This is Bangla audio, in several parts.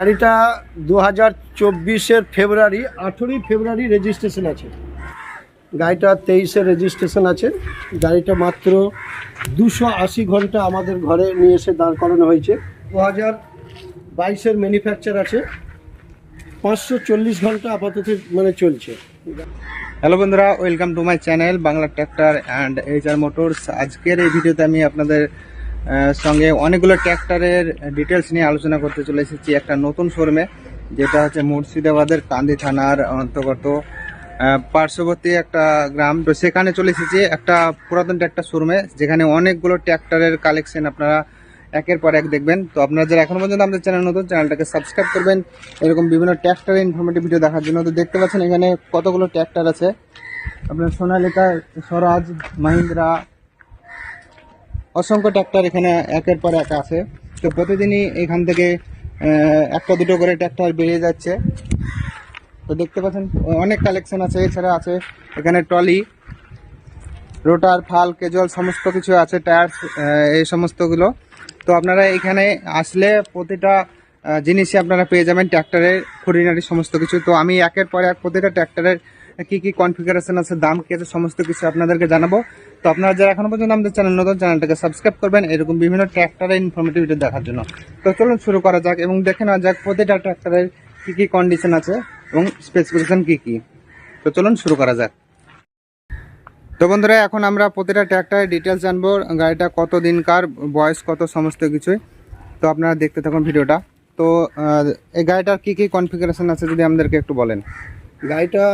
গাড়িটা দু হাজার চব্বিশের ফেব্রুয়ারি, আঠেরোই ফেব্রুয়ারি রেজিস্ট্রেশন আছে। গাড়িটা তেইশে রেজিস্ট্রেশন আছে। গাড়িটা মাত্র দুশো আশি ঘণ্টা আমাদের ঘরে নিয়ে এসে দাঁড় করানো হয়েছে। দু হাজার বাইশের ম্যানুফ্যাকচার আছে। পাঁচশো চল্লিশ ঘণ্টা আপাতত মানে চলছে। হ্যালো বন্ধুরা, welcome to my channel Bangla tractor and H R Motors. আজকের এই ভিডিওতে আমি আপনাদের সঙ্গে অনেকগুলো ট্র্যাক্টরের ডিটেলস নিয়ে আলোচনা করতে চলে এসেছি একটা নতুন শোরুমে যেটা হচ্ছে মুর্শিদাবাদের কান্দি থানার অন্তর্গত। পার্শ্ববর্তী একটা গ্রাম, তো সেখানে চলে এসেছি একটা পুরাতন ট্র্যাক্টর শোরুমে যেখানে অনেকগুলো ট্র্যাক্টরের কালেকশন আপনারা একের পর এক দেখবেন। তো আপনারা যারা এখনও পর্যন্ত আমাদের চ্যানেল নতুন চ্যানেলটাকে সাবস্ক্রাইব করবেন। এরকম বিভিন্ন ট্র্যাক্টরের ইনফরমেটিভ ভিডিও দেখার জন্য। তো দেখতে পাচ্ছেন এখানে কতগুলো ট্র্যাক্টর আছে। আপনার সোনালিকা, স্বরাজ, মাহিন্দ্রা অসংখ্য ট্র্যাক্টর এখানে একের পর এক আছে। তো প্রতিদিনই এখান থেকে একটা দুটো করে ট্র্যাক্টর বেরিয়ে যাচ্ছে। তো দেখতে পাচ্ছেন, অনেক কালেকশন আছে, এছাড়া আছে এখানে ট্রলি রোটার ফাল কেজল সমস্ত কিছু আছে টায়ার এই সমস্তগুলো। তো আপনারা এখানে আসলে প্রতিটা জিনিসই আপনারা পেয়ে যাবেন ট্র্যাক্টরের খুঁটিনাটি সমস্ত কিছু। তো আমি একের পর এক প্রতিটা ট্র্যাক্টরের কি কি কনফিগারেশন আছে, দাম কি আছে, সমস্ত কিছু আপনাদেরকে জানাব। তো আপনারা যারা এখনও পর্যন্ত আমাদের চ্যানেল নতুন চ্যানেলটাকে সাবস্ক্রাইব করবেন। এরকম বিভিন্ন ট্র্যাক্টরের ইনফরমেটিভ দেখার জন্য। তো চলুন শুরু করা যাক এবং দেখে নেওয়া যাক প্রতিটা ট্র্যাক্টরের কি কি কন্ডিশন আছে এবং স্পেসিফিকেশন কি কি। তো চলুন শুরু করা যাক। তো বন্ধুরা, এখন আমরা প্রতিটা ট্র্যাক্টরের ডিটেলস জানব, গাড়িটা কত দিনকার, বয়স কত, সমস্ত কিছুই। তো আপনারা দেখতে থাকুন ভিডিওটা। তো এই গাড়িটার কী কী কনফিগারেশন আছে যদি আমাদেরকে একটু বলেন। গাড়িটা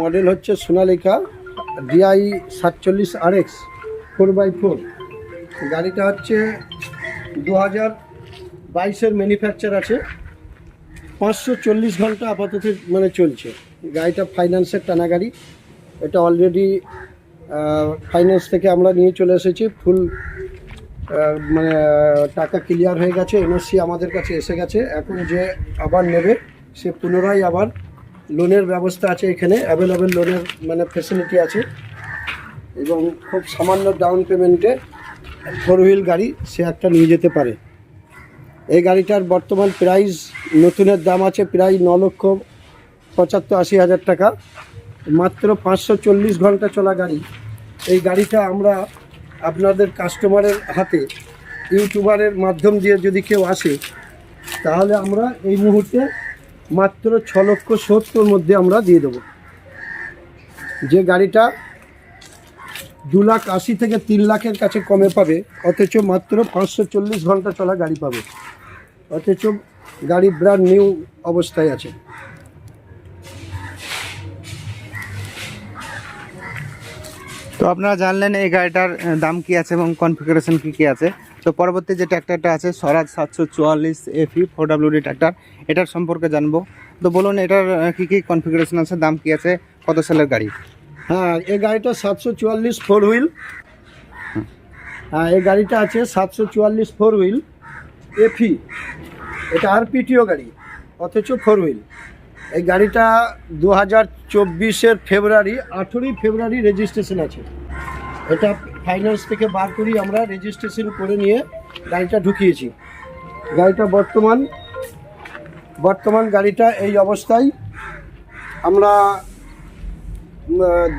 মডেল হচ্ছে সোনালিকা ডিআই সাতচল্লিশ R X four by four গাড়িটা হচ্ছে দু হাজার বাইশের ম্যানুফ্যাকচার আছে। পাঁচশো চল্লিশ ঘণ্টা আপাতত মানে চলছে। গাড়িটা ফাইন্যান্সের টানা গাড়ি। এটা অলরেডি ফাইন্যান্স থেকে আমরা নিয়ে চলে এসেছি। ফুল মানে টাকা ক্লিয়ার হয়ে গেছে। এনওসি আমাদের কাছে এসে গেছে। এখন যে আবার নেবে, সে পুনরায় আবার লোনের ব্যবস্থা আছে এখানে অ্যাভেলেবেল লোনের মানে ফেসিলিটি আছে। এবং খুব সামান্য ডাউন পেমেন্টে ফোর হুইল গাড়ি সে একটা নিয়ে যেতে পারে। এই গাড়িটার বর্তমান প্রাইস নতুনের দাম আছে প্রায় ন লক্ষ পঁচাত্তর আশি হাজার টাকা। মাত্র পাঁচশো চল্লিশ ঘণ্টা চলা গাড়ি। এই গাড়িটা আমরা আপনাদের কাস্টমারের হাতে ইউটিউবারের মাধ্যম দিয়ে যদি কেউ আসে, তাহলে আমরা এই মুহূর্তে মাত্র ছ লক্ষ সত্তর মধ্যে আমরা দিয়ে দেবো। যে গাড়িটা দু লাখ আশি থেকে তিন লাখের কাছে কমে পাবে, অথচ মাত্র পাঁচশো চল্লিশ ঘণ্টা চলা গাড়ি পাবে। অথচ গাড়ি ব্র্যান্ড নিউ অবস্থায় আছে। তো আপনারা জানলেন এই গাড়িটার দাম কি আছে এবং কনফিগারেশন কি কি আছে। তো পরবর্তী যে ট্র্যাক্টরটা আছে স্বরাজ সাতশো চুয়াল্লিশ এফি ফোর ডাব্লিউডি ট্র্যাক্টর এটার সম্পর্কে জানব। তো বলুন এটার কি কি কনফিগারেশন আছে দাম কি আছে কত সালের গাড়ি? হ্যাঁ এই গাড়িটা সাতশো চুয়াল্লিশ ফোর হুইল। হ্যাঁ এই গাড়িটা আছে সাতশো চুয়াল্লিশ ফোর হুইল। এফি এটা আর পিটিও গাড়ি অথচ ফোর হুইল। এই গাড়িটা দু হাজার চব্বিশের ফেব্রুয়ারি, আঠেরোই ফেব্রুয়ারি রেজিস্ট্রেশন আছে। এটা ফাইন্যান্স থেকে বার করি আমরা রেজিস্ট্রেশন করে নিয়ে গাড়িটা ঢুকিয়েছি। গাড়িটা বর্তমান বর্তমান গাড়িটা এই অবস্থায় আমরা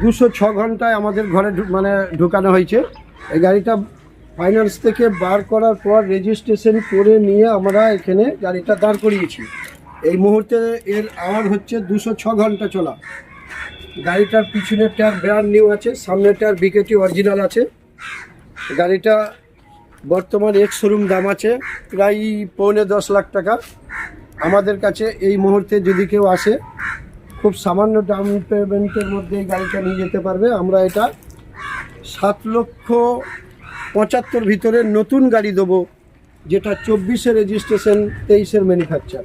দুশো ছ ঘন্টায় আমাদের ঘরে মানে ঢুকানো হয়েছে। এই গাড়িটা ফাইন্যান্স থেকে বার করার পর রেজিস্ট্রেশন করে নিয়ে আমরা এখানে গাড়িটা দাঁড় করিয়েছি। এই মুহূর্তে এর আওয়ার হচ্ছে দুশো ছ ঘণ্টা চলা। গাড়িটার পিছনের টায়ার ব্র্যান্ড নিউ আছে সামনের টায়ার বিকেটি অরিজিনাল আছে। গাড়িটা বর্তমান এক শোরুম দাম আছে প্রায় পৌনে দশ লাখ টাকা। আমাদের কাছে এই মুহূর্তে যদি কেউ আসে, খুব সামান্য ডাউন পেমেন্টের মধ্যে এই গাড়িটা নিয়ে যেতে পারবে। আমরা এটা সাত লক্ষ পঁচাত্তর ভিতরে নতুন গাড়ি দেবো, যেটা চব্বিশে রেজিস্ট্রেশন তেইশের ম্যানুফ্যাকচার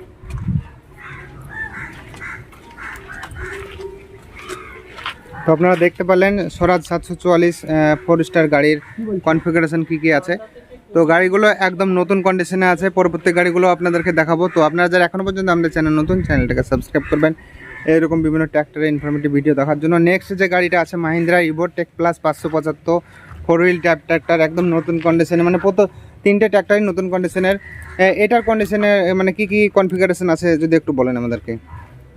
তো আপনারা দেখতে পারলেন, স্বরাজ সাতশো চুয়াল্লিশ ফোর স্টার গাড়ির কনফিগারেশন কী কী আছে। তো গাড়িগুলো একদম নতুন কন্ডিশনে আছে, পরবর্তী গাড়িগুলো আপনাদেরকে দেখাবো। তো আপনারা যারা এখনও পর্যন্ত আমাদের চ্যানেল নতুন চ্যানেলটাকে সাবস্ক্রাইব করবেন। এরকম বিভিন্ন ট্র্যাক্টরের ইনফরমেটিভ ভিডিও দেখার জন্য। নেক্সট যে গাড়িটা আছে মাহিন্দ্রা ইভো টেক প্লাস পাঁচশো পঁচাত্তর ফোর হুইল ট্যাপ ট্র্যাক্টর একদম নতুন কন্ডিশনে মানে প্রত তিনটে ট্র্যাক্টরই নতুন কন্ডিশনের এটার কন্ডিশনে মানে কি কি কনফিগারেশন আছে, যদি একটু বলেন আমাদেরকে?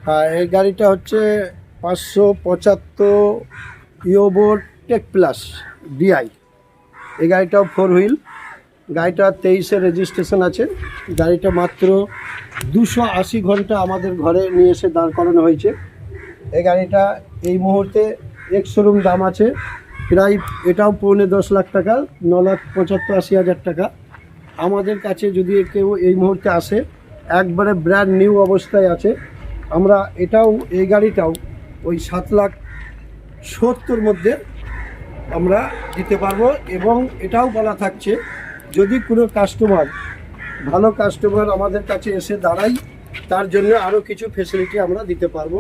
হ্যাঁ এই গাড়িটা হচ্ছে পাঁচশো পঁচাত্তর ইয়োবোর টেক প্লাস ডিআই এই গাড়িটাও ফোর হুইল গাড়িটা তেইশে রেজিস্ট্রেশন আছে। গাড়িটা মাত্র দুশো আশি ঘণ্টা আমাদের ঘরে নিয়ে এসে দাঁড় করানো হয়েছে। এই গাড়িটা এই মুহূর্তে এক শোরুম দাম আছে। প্রায় এটাও পৌনে দশ লাখ টাকা, ন লাখ পঁচাত্তর আশি হাজার টাকা। আমাদের কাছে যদি কেউ এই মুহূর্তে আসে, একবারে ব্র্যান্ড নিউ অবস্থায় আছে। আমরা এটাও, এই গাড়িটাও ওই সাত লাখ সত্তর মধ্যে আমরা দিতে পারব এবং এটাও বলা থাকছে, যদি কোনো কাস্টমার ভালো কাস্টমার আমাদের কাছে এসে দাঁড়াই তার জন্য আরও কিছু ফেসিলিটি আমরা দিতে পারব।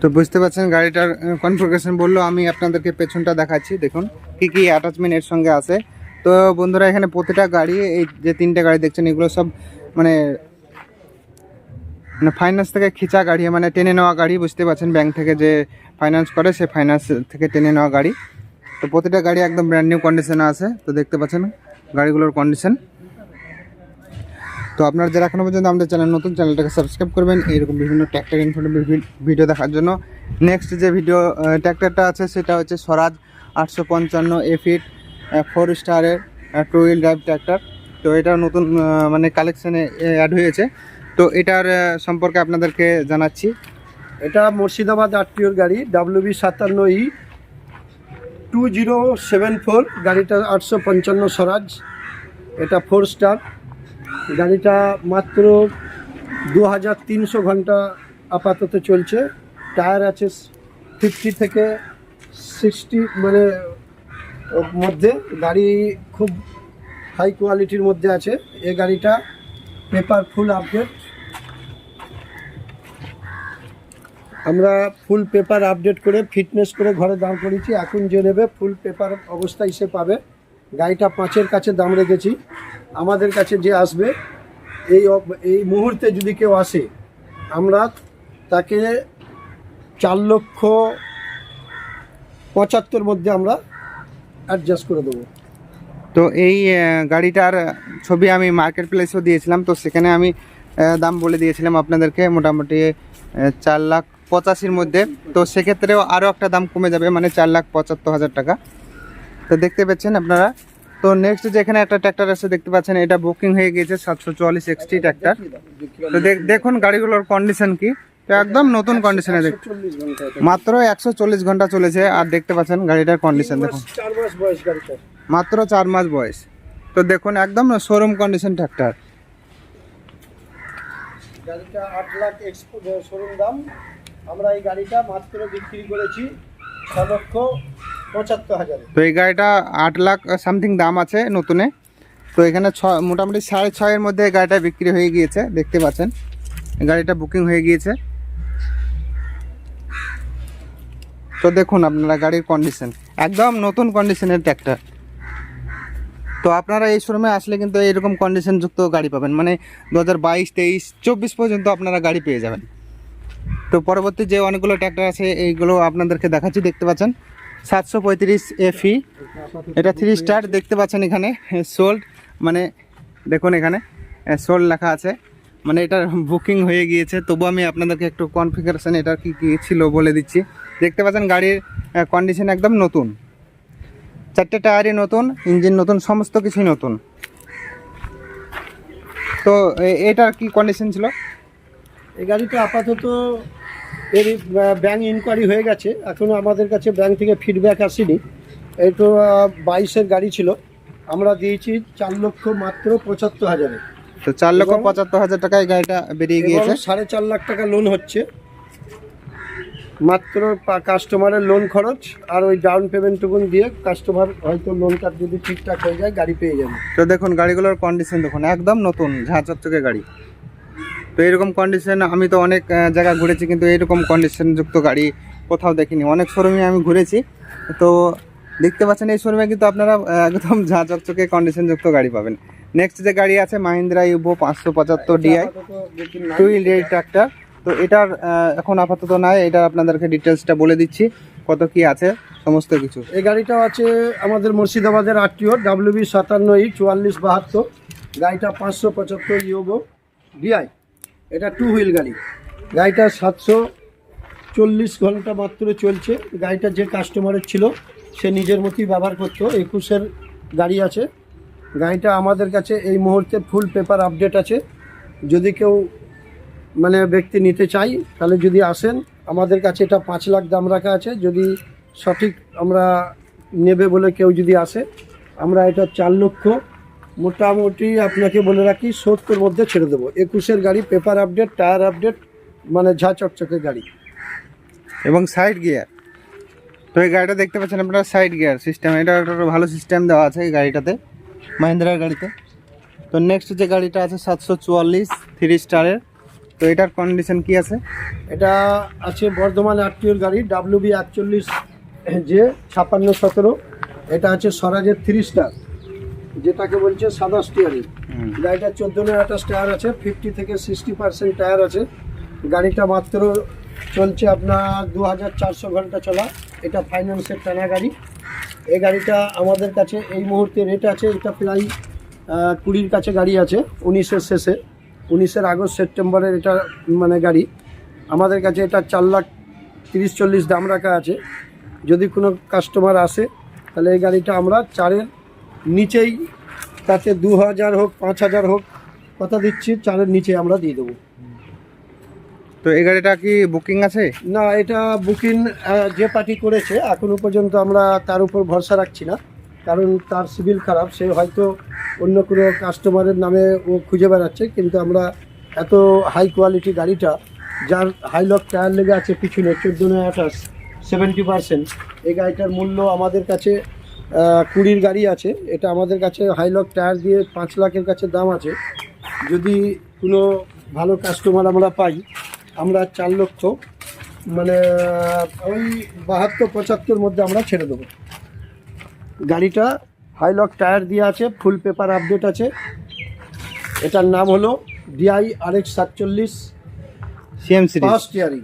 তো বুঝতে পারছেন গাড়িটার কনফিগারেশন বলল, আমি আপনাদেরকে পেছনটা দেখাচ্ছি, দেখুন, কি কি অ্যাটাচমেন্ট এর সঙ্গে আছে। তো বন্ধুরা, এখানে প্রতিটা গাড়ি, এই যে তিনটে গাড়ি দেখছেন, এগুলো সব মানে মানে ফাইন্যান্স থেকে খিচা গাড়ি মানে টেনে নেওয়া গাড়ি বুঝতে পারছেন ব্যাংক থেকে যে ফাইন্যান্স করে সে ফাইন্যান্স থেকে টেনে নেওয়া গাড়ি। তো প্রতিটা গাড়ি একদম ব্র্যান্ড নিউ কন্ডিশনে আছে, তো দেখতে পাচ্ছেন গাড়িগুলোর কন্ডিশন তো আপনারা যারা এখনও পর্যন্ত আমাদের চ্যানেল নতুন চ্যানেলটাকে সাবস্ক্রাইব করবেন। এইরকম বিভিন্ন ট্র্যাক্টর ইনফরমেটিভ ভিডিও দেখার জন্য। নেক্সট যে ভিডিও ট্র্যাক্টরটা আছে, সেটা হচ্ছে স্বরাজ আটশো পঞ্চান্ন এফিট ফোর স্টারের টু হুইল ড্রাইভ ট্র্যাক্টর তো এটা নতুন মানে কালেকশানে অ্যাড হয়েছে। তো এটার সম্পর্কে আপনাদেরকে জানাচ্ছি। এটা মুর্শিদাবাদ আটটিওর গাড়ি ডাব্লিউবি সাতান্ন E two zero seven four গাড়িটা আটশো পঞ্চান্ন স্বরাজ। এটা ফোর স্টার গাড়িটা মাত্র দু হাজার তিনশো ঘণ্টা আপাতত চলছে। টায়ার আছে ফিফটি থেকে সিক্সটি মানে মধ্যে। গাড়ি খুব হাই কোয়ালিটির মধ্যে আছে। এ গাড়িটা পেপার ফুল আপডেট আমরা ফুল পেপার আপডেট করে ফিটনেস করে ঘরে দাম করেছি এখন যে নেবে ফুল পেপার অবস্থায় সে পাবে। গাড়িটা পাঁচের কাছে দাম রেখেছি আমাদের কাছে যে আসবে, এই এই মুহূর্তে যদি কেউ আসে, আমরা তাকে চার লক্ষ পঁচাত্তর মধ্যে আমরা অ্যাডজাস্ট করে দেবো। তো এই গাড়িটার ছবি আমি মার্কেট প্লেসেও দিয়েছিলাম। তো সেখানে আমি দাম বলে দিয়েছিলাম আপনাদেরকে। মোটামুটি চার লাখ পঁচাশির মধ্যে। তো সেক্ষেত্রেও আরও একটা দাম কমে যাবে মানে চার লাখ পঁচাত্তর হাজার টাকা। তো দেখতে পাচ্ছেন আপনারা। তো নেক্সট যেখানে একটা ট্র্যাক্টর আছে, দেখতে পাচ্ছেন, এটা বুকিং হয়ে গিয়েছে সাতশো চুয়াল্লিশ এক্সটি ট্র্যাক্টর তো দেখ- দেখুন গাড়িগুলোর কন্ডিশন কি। তো একদম নতুন কন্ডিশনে দেখ। মাত্র একশো চল্লিশ ঘণ্টা চলেছে, আর দেখতে পাচ্ছেন গাড়িটার কন্ডিশন দেখুন। মাত্র চার মাস বয়স। তো দেখুন, একদম শোরুম কন্ডিশন ট্র্যাক্টর আমরা এই গাড়িটা মাত্র বিক্রি করেছি ছ লক্ষ পঁচাত্তর হাজারে। তো এই গাড়িটা আট লাখ সামথিং দাম আছে নতুনে। তো এখানে ছ, মোটামুটি সাড়ে ছয়ের মধ্যে গাড়িটা বিক্রি হয়ে গিয়েছে, দেখতে পাচ্ছেন। গাড়িটা বুকিং হয়ে গিয়েছে। তো দেখুন আপনারা গাড়ির কন্ডিশন একদম নতুন কন্ডিশনের ট্র্যাক্টর তো আপনারা এই শোরুমে আসলে কিন্তু এরকম কন্ডিশনযুক্ত গাড়ি পাবেন। মানে দু হাজার বাইশ, তেইশ, চব্বিশ পর্যন্ত আপনারা গাড়ি পেয়ে যাবেন। তো পরবর্তী যে অনেকগুলো ট্র্যাক্টর আছে, এইগুলো আপনাদেরকে দেখাচ্ছি, দেখতে পাচ্ছেন। সাতশো পঁয়ত্রিশ এফি এটা থ্রি স্টার দেখতে পাচ্ছেন এখানে সোল্ড মানে দেখুন এখানে সোল্ড লেখা আছে। মানে এটা বুকিং হয়ে গিয়েছে। তবু আমি আপনাদেরকে একটু কনফিগারেশন এটার কী কী ছিল বলে দিচ্ছি। দেখতে পাচ্ছেন গাড়ির কন্ডিশন একদম নতুন। চারটে টায়ারই নতুন ইঞ্জিন নতুন, সমস্ত কিছুই নতুন। তো এটার কি কন্ডিশন ছিল? এই গাড়িটা আপাতত এর ব্যাঙ্ক ইনকোয়ারি হয়ে গেছে। এখনও আমাদের কাছে ব্যাঙ্ক থেকে ফিডব্যাক আসেনি। এই তো বাইশের গাড়ি ছিল। আমরা দিয়েছি চার লক্ষ মাত্র পঁচাত্তর হাজারে। তো চার লক্ষ পঁচাত্তর হাজার টাকায় গাড়িটা বেরিয়ে গিয়েছে? সাড়ে চার লাখ টাকা লোন হচ্ছে। মাত্র কাস্টমারের লোন খরচ আর ওই ডাউন পেমেন্টটুকুন দিয়ে কাস্টমার হয়তো লোনটা যদি ঠিকঠাক হয়ে যায় গাড়ি পেয়ে যাবে। তো দেখুন গাড়িগুলোর কন্ডিশন দেখুন একদম নতুন ঝাঁ চকচকে গাড়ি। তো এরকম কন্ডিশন আমি তো অনেক জায়গা ঘুরেছি কিন্তু এরকম কন্ডিশনযুক্ত গাড়ি কোথাও দেখিনি। অনেক শোরুমে আমি ঘুরেছি। তো দেখতে পাচ্ছেন এই শোরুমে কিন্তু আপনারা একদম ঝাঁ চকচকে কন্ডিশনযুক্ত গাড়ি পাবেন। নেক্সট যে গাড়ি আছে মাহিন্দ্রা ইউবো পাঁচশো পঁচাত্তর ডিআই। টু হুইল ট্রাক্টর তো এটার এখন আপাতত নাই এটা আপনাদেরকে ডিটেলসটা বলে দিচ্ছি কত কি আছে সমস্ত কিছু। এই গাড়িটা আছে আমাদের মুর্শিদাবাদের আরটিও ডাব্লিউবি সাতান্ন ই চুয়াল্লিশ বাহাত্তর। গাড়িটা পাঁচশো পঁচাত্তর ইয়োগো ডিআই এটা টু হুইল গাড়ি। গাড়িটা সাতশো চল্লিশ ঘণ্টা মাত্র চলছে। গাড়িটা যে কাস্টমারের ছিল, সে নিজের মতোই ব্যবহার করতো। একুশের গাড়ি আছে। গাড়িটা আমাদের কাছে এই মুহূর্তে ফুল পেপার আপডেট আছে। যদি কেউ মানে ব্যক্তি নিতে চাই, তাহলে যদি আসেন, আমাদের কাছে এটা পাঁচ লাখ দাম রাখা আছে। যদি সঠিক আমরা নেবে বলে কেউ যদি আসে, আমরা এটা চার লক্ষ মোটামুটি আপনাকে বলে রাখি সত্তর মধ্যে ছেড়ে দেবো। একুশের গাড়ি পেপার আপডেট টায়ার আপডেট মানে ঝা চকচকে গাড়ি। এবং সাইড গিয়ার তো এই গাড়িটা দেখতে পাচ্ছেন আপনারা সাইড গিয়ার সিস্টেম এটা একটা ভালো সিস্টেম দেওয়া আছে এই গাড়িটাতে মাহিন্দ্রার গাড়িতে। তো নেক্সট যে গাড়িটা আছে সাতশো চুয়াল্লিশ থ্রি স্টারের তো এটার কন্ডিশন কি আছে? এটা আছে বর্ধমান আটটিওর গাড়ি ডাব্লিউ বি একচল্লিশ যে ছাপ্পান্ন সতেরো। এটা আছে স্বরাজের থ্রি স্টার যেটাকে বলছে সাদা স্টিয়ারিং গাড়িটা চোদ্দ নয় আঠাশ টায়ার আছে ফিফটি থেকে সিক্সটি পার্সেন্ট টায়ার আছে। গাড়িটা মাত্র চলছে আপনার দু হাজার চারশো ঘণ্টা চলা। এটা ফাইন্যান্সের টানা গাড়ি। এই গাড়িটা আমাদের কাছে এই মুহূর্তে রেট আছে এটা প্রায় কুড়ির কাছে গাড়ি আছে উনিশের শেষে। উনিশের আগস্ট সেপ্টেম্বরের এটা মানে গাড়ি। আমাদের কাছে এটা চার লাখ তিরিশ চল্লিশ দাম রাখা আছে। যদি কোনো কাস্টমার আসে তাহলে এই গাড়িটা আমরা চারের নিচেই তাতে দু হাজার হোক পাঁচ হাজার হোক কথা দিচ্ছি চারের নিচে আমরা দিয়ে দেবো। তো এই গাড়িটা কি বুকিং আছে? না এটা বুকিং যে পার্টি করেছে এখনও পর্যন্ত আমরা তার উপর ভরসা রাখছি না কারণ তার সিভিল খারাপ সে হয়তো অন্য কোনো কাস্টমারের নামে ও খুঁজে বেড়াচ্ছে কিন্তু আমরা এত হাই কোয়ালিটি গাড়িটা যার হাই লক টায়ার লেগে আছে পিছনে চোদ্দ নয় আঠাশ সেভেন্টি পার্সেন্ট এই গাড়িটার মূল্য আমাদের কাছে কুড়ির গাড়ি আছে। এটা আমাদের কাছে হাইলক টায়ার দিয়ে পাঁচ লাখের কাছে দাম আছে। যদি কোনো ভালো কাস্টমার আমরা পাই আমরা চার লক্ষ মানে ওই বাহাত্তর পঁচাত্তর মধ্যে আমরা ছেড়ে দেবো। গাড়িটা হাইলক টায়ার দিয়ে আছে ফুল পেপার আপডেট আছে। এটার নাম হলো ডিআই আর এক্স সাতচল্লিশ সিএম সিরিজ ফার্স্ট ইয়ারিং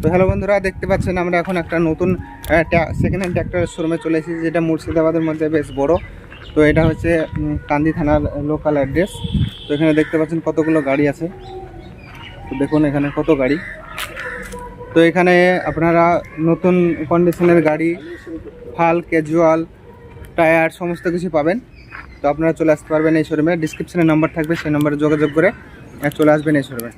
তো হ্যালো বন্ধুরা, দেখতে পাচ্ছেন আমরা এখন একটা নতুন সেকেন্ড হ্যান্ড ট্র্যাক্টরের শোরুমে চলে এসেছি, যেটা মুর্শিদাবাদের মধ্যে বেশ বড়। তো এটা হচ্ছে কান্দি থানার লোকাল অ্যাড্রেস তো এখানে দেখতে পাচ্ছেন কতগুলো গাড়ি আছে। তো দেখুন এখানে কত গাড়ি। তো এখানে আপনারা নতুন কন্ডিশনের গাড়ি ফাল ক্যাজুয়াল টায়ার সমস্ত কিছু পাবেন। তো আপনারা চলে আসতে পারবেন এই শোরুমে ডিসক্রিপশনে নাম্বার থাকবে, সেই নাম্বারে যোগাযোগ করে চলে আসবেন এই শোরুমে